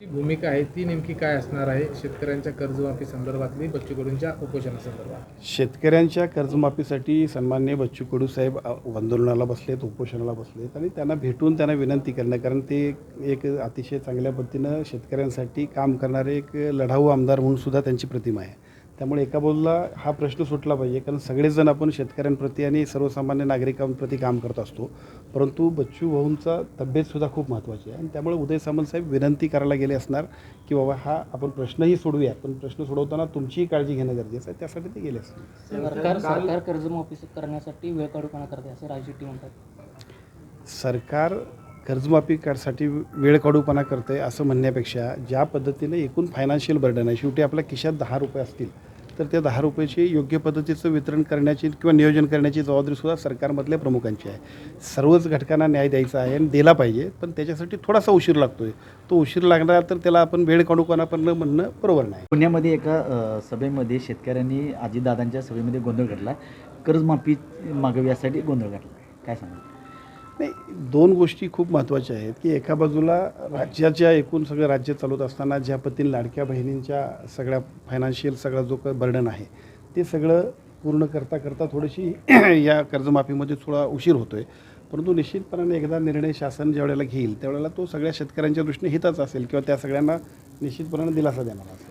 भूमिका आहे ती नेमकी काय असणार आहे शेतकऱ्यांच्या कर्जमाफी संदर्भातली बच्चू कडूंच्या उपोषणासंदर्भात शेतकऱ्यांच्या कर्जमाफीसाठी सन्मान्य बच्चू कडू साहेब आंदोलनाला बसलेत उपोषणाला बसलेत आणि त्यांना भेटून त्यांना विनंती करणं कारण ते एक अतिशय चांगल्या पद्धतीनं शेतकऱ्यांसाठी काम करणारे एक लढाऊ आमदार म्हणून सुद्धा त्यांची प्रतिमा आहे. त्यामुळे एका बाजूला हा प्रश्न सुटला पाहिजे कारण सगळेजण आपण शेतकऱ्यांप्रती आणि सर्वसामान्य नागरिकांप्रती काम करत असतो. परंतु बच्चू भाऊंचा तब्येतसुद्धा खूप महत्त्वाची आहे. आणि त्यामुळे उदय सामंत साहेब विनंती करायला गेले असणार की बाबा हा आपण प्रश्नही सोडूया पण प्रश्न सोडवताना तुमचीही काळजी घेणं गरजेचं आहे. त्यासाठी ते गेले असणार सरकार सरकार कर्जमाफी करण्यासाठी वेळ काढूपणा करते असं राज शेट्टी म्हणतात. सरकार कर्जमाफी साठी वेळ काढूपणा करतं असं म्हणण्यापेक्षा ज्या पद्धतीने एकूण फायनान्शियल बर्डन आहे शेवटी आपल्या खिशात दहा रुपये असतील तर त्या दहा रुपयाचे योग्य पद्धतीचं वितरण करण्याची किंवा नियोजन करण्याची जबाबदारीसुद्धा सरकारमधल्या प्रमुखांची आहे. सर्वच घटकांना न्याय द्यायचा आहे आणि दिला पाहिजे पण त्याच्यासाठी थोडासा उशीर लागतो आहे तो उशीर लागणार तर त्याला आपण वेळ काढूपणा करणं म्हणणं बरोबर नाही. पुण्यामध्ये एका सभेमध्ये शेतकऱ्यांनी आजीदादांच्या सभेमध्ये गोंधळ घडला कर्जमाफी मागवी यासाठी गोंधळ घडला काय सांगा नाही दोन गोष्टी खूप महत्त्वाच्या आहेत की एका बाजूला राज्याच्या एकूण सगळं राज्य चालवत असताना ज्या पद्धतीने लाडक्या बहिणींच्या सगळ्या फायनान्शियल सगळा जो काही बर्डन आहे ते सगळं पूर्ण करता करता थोडीशी या कर्जमाफीमध्ये थोडा उशीर होतो आहे परंतु निश्चितपणाने एकदा निर्णय शासन ज्यावेळेला घेईल त्यावेळेला तो सगळ्या शेतकऱ्यांच्या दृष्टीने हिताचा असेल किंवा त्या सगळ्यांना निश्चितपणाने दिलासा देणार असेल.